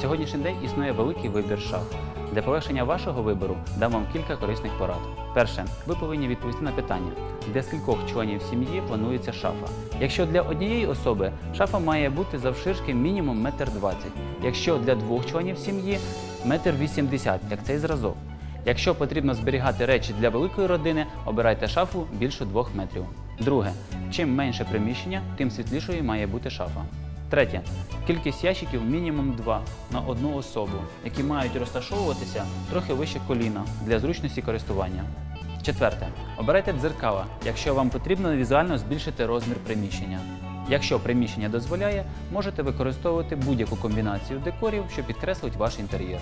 сьогоднішній день існує великий вибір шаф. Для полегшення вашого вибору дам вам кілька корисних порад. Перше, ви повинні відповісти на питання, для скількох членів сім'ї планується шафа. Якщо для однієї особи шафа має бути завширшки мінімум 1,20 м. Якщо для двох членів сім'ї 1,80 м, як цей зразок. Якщо потрібно зберігати речі для великої родини, обирайте шафу більше 2 метрів. Друге, чим менше приміщення, тим світлішою має бути шафа. Третє. Кількість ящиків мінімум 2 на одну особу, які мають розташовуватися трохи вище коліна для зручності користування. Четверте. Обирайте дзеркала, якщо вам потрібно візуально збільшити розмір приміщення. Якщо приміщення дозволяє, можете використовувати будь-яку комбінацію декорів, що підкреслить ваш інтер'єр.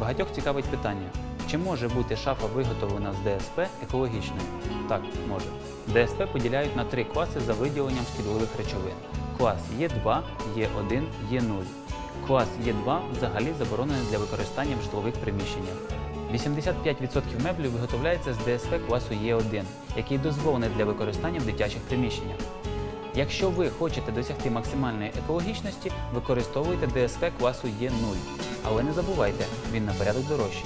Багатьох цікавить питання, чи може бути шафа виготовлена з ДСП екологічною? Так, може. ДСП поділяють на три класи за виділенням шкідливих речовин. Клас Е2, Е1, Е0. Клас Е2 взагалі заборонений для використання в житлових приміщеннях. 85% меблів виготовляється з ДСП класу Е1, який дозволений для використання в дитячих приміщеннях. Якщо ви хочете досягти максимальної екологічності, використовуйте ДСП класу Е0. Але не забувайте, він на порядок дорожчий.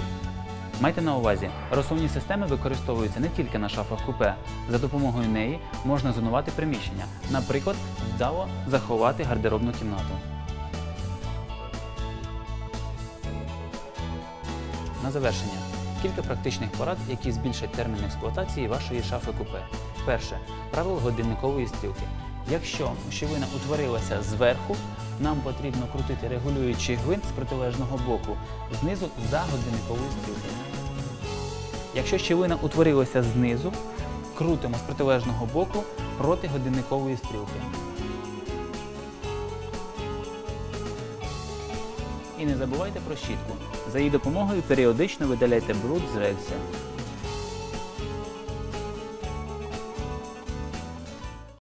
Майте на увазі, розсувні системи використовуються не тільки на шафах купе. За допомогою неї можна зонувати приміщення, наприклад, вдало заховати гардеробну кімнату. На завершення кілька практичних порад, які збільшать термін експлуатації вашої шафи купе. Перше правило годинникової стрілки. Якщо щілина утворилася зверху, нам потрібно крутити регулюючий гвинт з протилежного боку знизу за годинниковою стрілкою. Якщо щілина утворилася знизу, крутимо з протилежного боку проти годинникової стрілки. І не забувайте про щітку. За її допомогою періодично видаляйте бруд з рельсів.